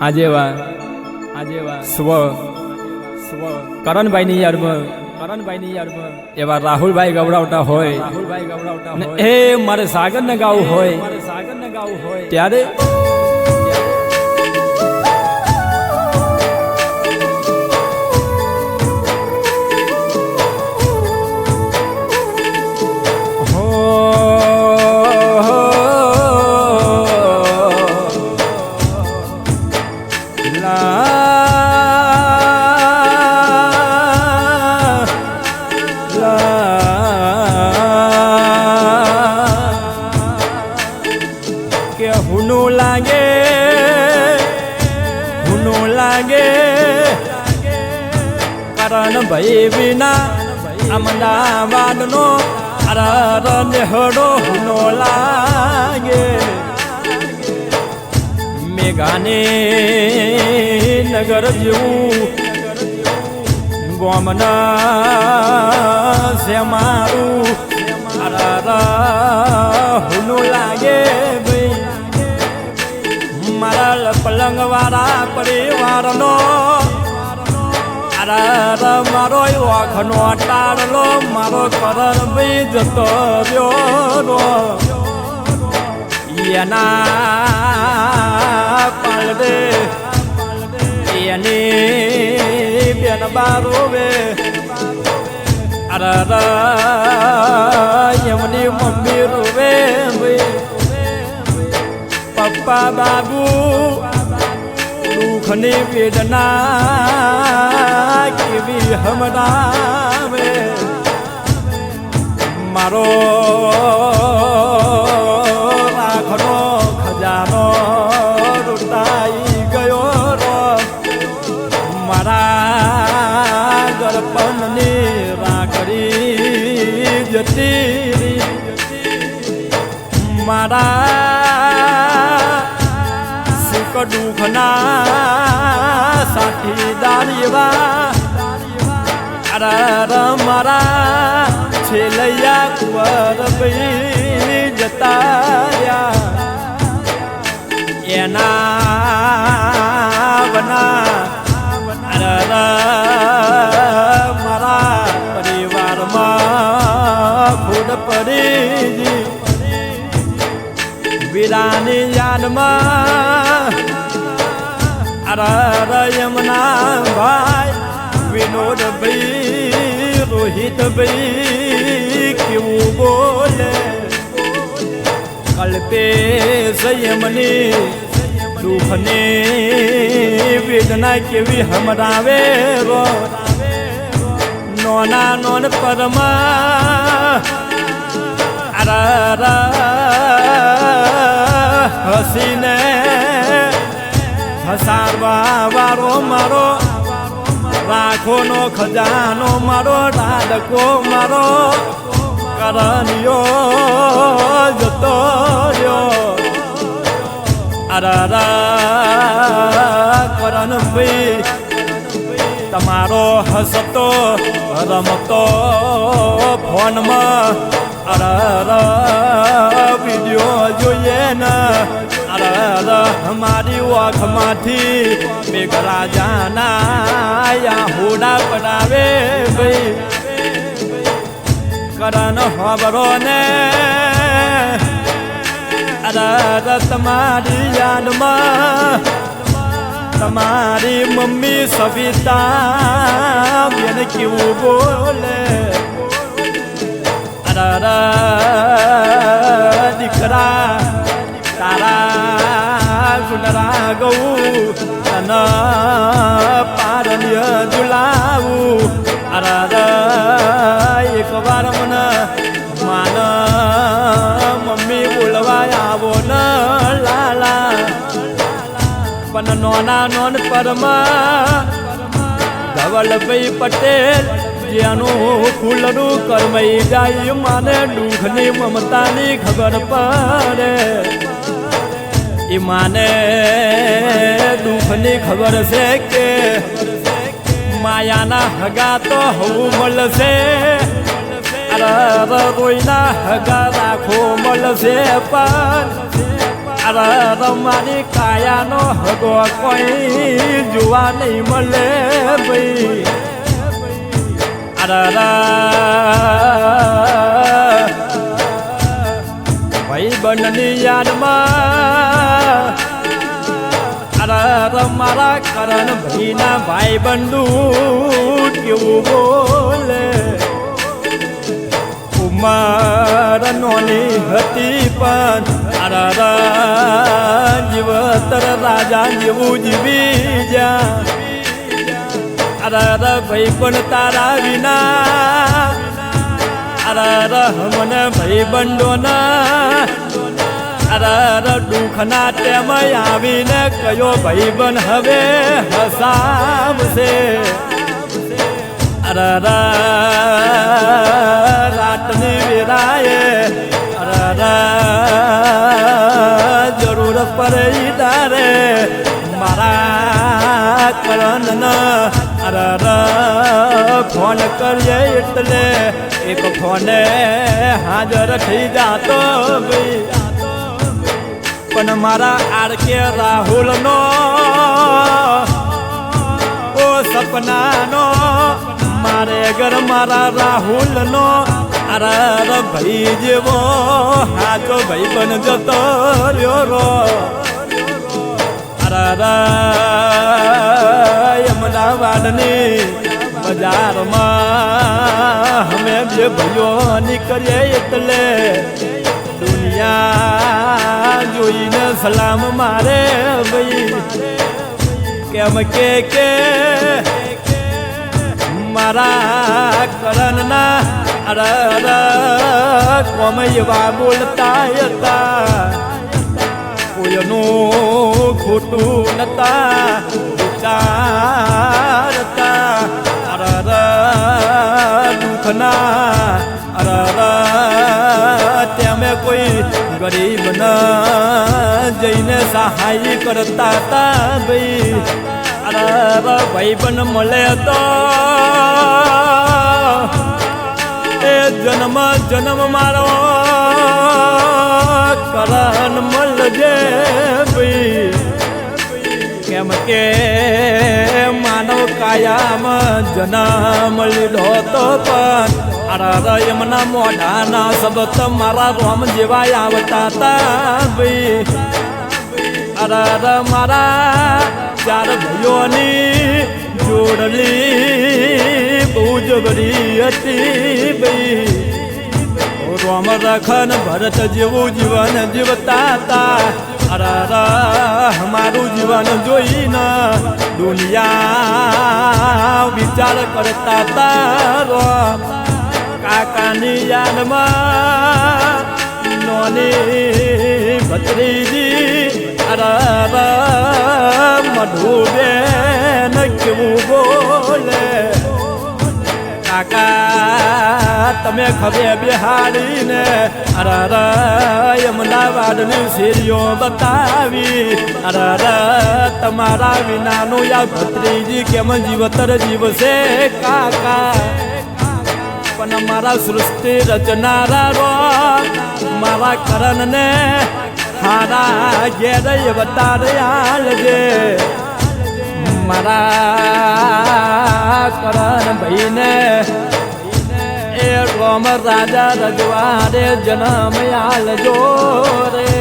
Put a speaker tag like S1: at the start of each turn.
S1: આજેવા આજેવા સ્વ સ્વ. કરણભાઈની યાદમાં કરણભાઈની યાદમાં એવા રાહુલભાઈ ગવડાવતા હોય. રાહુલભાઈ ગવડાવતા હોય. એ મારે સાગરને ગાવું હોય. મારે સાગરને ગાવું હોય. ત્યારે કારણ ભાઈ વિના અમદાવાદનો અરર નેહડો હુનો લાગે. મેઘાને નગર જેવું. ગોમના છે મારું હુનું લાગે ભાઈ. મારા પલંગ વાળા પરિવારનો. મારો વાખનો ટાળલો મારો કરણ ભાઈ જતો રહ્યો એના પાલડે એની બેન બારો બે અરર એમની મમ્મી રોવે. પપ્પા બાબુ દુઃખની વેદના કેવી હમણાવે. મારો ખજાનો લૂંટાઈ ગયો રો. મારા ગળપણની રાખડી જતી. મારા સુખ દુઃખના સાથીદાર એવા અરર મારા છેલૈયા કુંવર ભાઈ જતા રહ્યા. એના અરર મારા પરિવારમાં ખોડ પડી વિરાની યાદમાં અરે યમના ભાઈ વિનોદ ભાઈ રોહિત ભાઈ કેવું બોલે કલ્પે સંયમની દુઃખની વેદના કેવી હમરાવે રો નોના નોન પરમા હસીને હસારવા વારો મારો. રાખોનો ખજાનો મારો ડાડકો મારો. કરણિયો હસતો રમતો ફોનમાં. અરા વીડિયો જોઈએ ને. અરા મારી ઓખમાંથી મેઘરાજાના હોડા પડાવે ભાઈ. કરણ હબરો ને અરા, તમારી યાદમાં તમારી મમ્મી સવિતા બેન કેવું બોલે? દીકરા તારા ગુનરા ગૌ તન પણ પરમા ધવલભાઈ પટેલ, જેનું ફૂલનું કરમઈ જાય માને દુઃખની મમતાની ખબર પડે. એ માને દુઃખની ખબર છે કે માયાના હગા તો હું મળશે. રોઈના હગા રાખો મળશે પણ અરે મારી કાયાનો હગો કોઈ જોવા નહીં મળે ભાઈ. અરે ભાઈ બનની યાદમાં મારા કરણ ભાઈના ભાઈ બંધુ કેવું બોલે? ઉમર નોની હતી પણ અરે જીવતર રાજા જેવું જીવી જા અરે ભાઈ, પણ તારા વિના. અરે મને ભાઈ બંધોના અરે દુઃખના તેમ આવીને કયો ભાઈ બન હવે હસાવશે અરે રાતની વેરાએ અરે પડે તારે મારા કરણ અરે ફોન કરીએ એટલે એક ફોને હાજર થઈ જાતો પણ મારા આર કે રાહુલનો, ઓ સપનાનો, મારે ઘર મારા રાહુલનો અરે ભાઈ જેવો હાચો ભાઈ બન જતો રહ્યો રો. અમદાવાદની બજારમાં અમે જે ભાઈઓ નીકળીએ એટલે દુનિયા જોઈને સલામ મારે ભાઈ. કેમ કે મારા અરે કોમ એવા બોલતા હતા કોઈનું ખોટું નતા, વિચારતા. અરે દુઃખના. અરે તમે કોઈ ગરીબ જઈને સહાય કરતા હતા ભાઈ. અરે ભાઈ પણ મળે તો જન્મ જન્મ મારો. કરણ મળજે કેમ કે માનવ કાયામ જન્મ લીધો તો પણ અરે એમના મોઢાના શબ્દ મારા રોમ જેવા આવતા હતા ભાઈ. અરા મારા ચાર ભાઈઓની જોડલી બહુ જબરી હતી રખન ભરત જેવું જીવન જીવતા હતા અરા અમારું જીવન જોઈને દુનિયા વિચાર કરતા તારો કાકાની યાદમાં નોની ભત્રીજી. અરા, મધુબેન કાકા, તમે ખબે બિહારીને અરે અમદાવાદની શેરીઓ બતાવી. અરે તમારા વિનાનું યા ભત્રીજી કેમ જીવતર જીવશે કાકા? પણ મારા સૃષ્ટિ રચનારા રો મારા કરણને હારા ઘેર બતારે આલજે. મારા કરણ ભાઈને રોમ રાજા રજવાડે જન્મ આલજો રે.